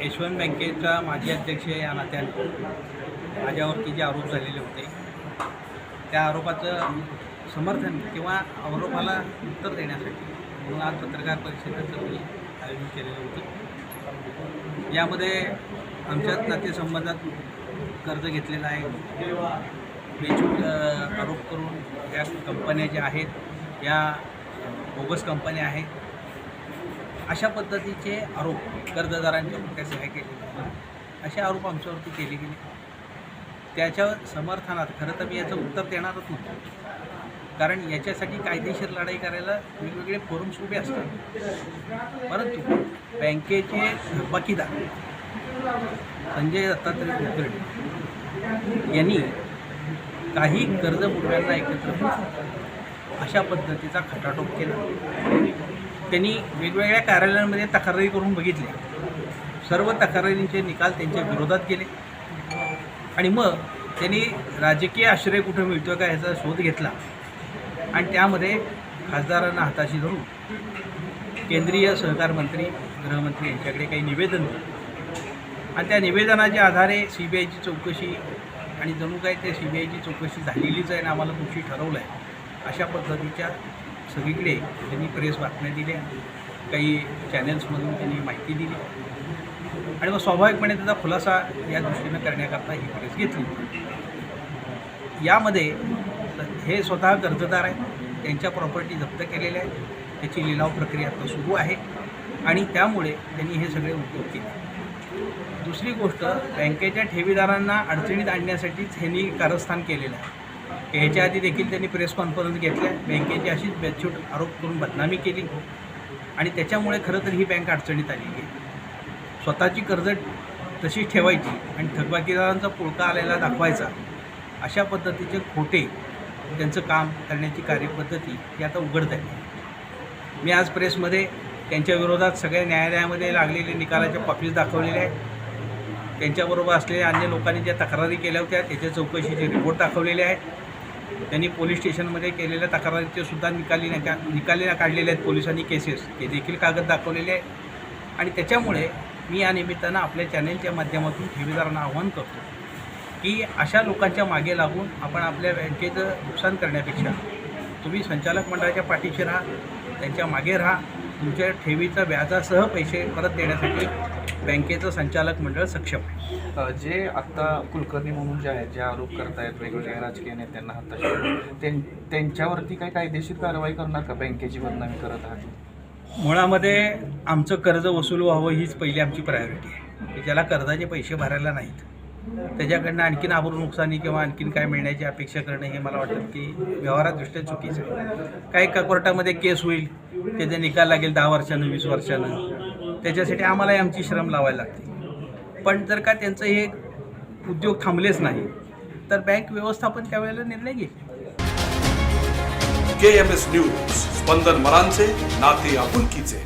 यशवंत बँकेचा माजी अध्यक्ष या नात्याने माझ्यावरती जे आरोप झालेले होते त्या आरोपाचं समर्थन किंवा आरोपाला उत्तर देण्यासाठी म्हणून आज पत्रकार परिषदेचं मी आयोजन केलेलं होतं यामध्ये आमच्यात नातेसंबंधात कर्ज घेतलेलं आहे. बेचूक आरोप करून या कंपन्या ज्या आहेत या बोगस कंपन्या आहेत अशा पद्धतीचे आरोप कर्जदारांच्या मोठ्या सहाय्य केले असे आरोप आमच्यावरती केले गेले त्याच्या समर्थनात खरं तर मी याचं उत्तर देणारच नव्हतं. कारण याच्यासाठी कायदेशीर लढाई करायला वेगवेगळे फोरम्स उभे असतात. परंतु बँकेचे बकीदार संजय दत्तात्रय कुलकर्णी यांनी काही कर्जबुडव्यांना एकत्र अशा पद्धतीचा खटाटोप केला. त्यांनी वेगवेगळ्या कार्यालयांमध्ये तक्रारी करून बघितल्या. सर्व तक्रारींचे निकाल त्यांच्या विरोधात गेले. आणि मग त्यांनी राजकीय आश्रय कुठं मिळतो का ह्याचा शोध घेतला. आणि त्यामध्ये खासदारांना हाताशी धरून केंद्रीय सहकार मंत्री गृहमंत्री यांच्याकडे काही निवेदन दिलं. आणि त्या निवेदनाच्या आधारे सी बी आयची चौकशी आणि जणू काय त्या सी बी आयची चौकशी झालेलीच आहे आणि आम्हाला दोषी ठरवलं आहे अशा पद्धतीच्या सगळीकडे त्यांनी प्रेस बातम्या दिल्या काही चॅनल्समधून त्यांनी माहिती दिली. आणि मग स्वाभाविकपणे त्याचा खुलासा या दृष्टीनं करण्याकरता ही प्रेस घेतली. यामध्ये हे स्वतः कर्जदार आहेत त्यांच्या प्रॉपर्टी जप्त केलेल्या आहेत त्याची लिलाव प्रक्रिया आता सुरू आहे आणि त्यामुळे त्यांनी हे सगळे उद्योग केले. दुसरी गोष्ट बँकेच्या ठेवीदारांना अडचणीत आणण्यासाठीच ह्यांनी कारस्थान केलेलं आहे. ह्याच्या आधी देखील त्यांनी प्रेस कॉन्फरन्स घेतल्या बँकेची अशीच बेछूट आरोप करून बदनामी केली. आणि त्याच्यामुळे खरं तर ही बँक अडचणीत आलेली आहे. स्वतःची कर्ज तशीच ठेवायची आणि थकबाकीदारांचा पुळका आलेला दाखवायचा अशा पद्धतीचे खोटे त्यांचं काम करण्याची कार्यपद्धती ही आता उघडत आहे. मी आज प्रेसमध्ये त्यांच्या विरोधात सगळ्या न्यायालयामध्ये लागलेले निकालाच्या कॉपीज दाखवलेल्या आहेत. त्यांच्याबरोबर असलेल्या अन्य लोकांनी ज्या तक्रारी केल्या होत्या त्याच्या चौकशीचे रिपोर्ट दाखवलेले आहेत त्यांनी पोलीस स्टेशनमध्ये केलेल्या तक्रारीचे सुद्धा निकाली नका निकाली काढलेले आहेत पोलिसांनी केसेस. ते देखील कागद दाखवलेले आहे आणि त्याच्यामुळे मी या निमित्तानं आपल्या चॅनेलच्या माध्यमातून ठेवीदारांना आवाहन करतो की अशा लोकांच्या मागे लागून आपण आपल्या बँकेचं नुकसान करण्यापेक्षा तुम्ही संचालक मंडळाच्या पाठीशी राहा त्यांच्या मागे राहा. तुमच्या ठेवीचा व्याजासह पैसे परत देण्यासाठी बँकेचं संचालक मंडळ सक्षम आहे. जे आत्ता कुलकर्णी म्हणून जे आहेत जे आरोप करतायत वेगवेगळ्या राजकीय नेत्यांना हाताशी त्यां- त्यांच्यावरती काही कायदेशीर कारवाई करणार का? बँकेची बदनामी करत आहात? मुळामध्ये आमचं कर्ज वसूल व्हावं हीच पहिली आमची प्रायोरिटी आहे. की ज्याला कर्जाचे पैसे भरायला नाहीत त्याच्याकडनं आणखीन आबरू नुकसानी किंवा आणखीन काय मिळण्याची अपेक्षा करणं हे मला वाटतं की व्यवहारादृष्ट्या चुकीचं आहे. काही का कोर्टामध्ये केस होईल त्याचा निकाल लागेल दहा वर्षानं वीस वर्षानं. त्याच्यासाठी आम्हालाही आमची श्रम लावायला लागते. पण जर का त्यांचं हे उद्योग थांबलेच नाही तर बँक व्यवस्थापन त्यावेळेला निर्णय घेईल. के एम एस न्यूज स्पंदन मरांचे नाते आपुलकीचे.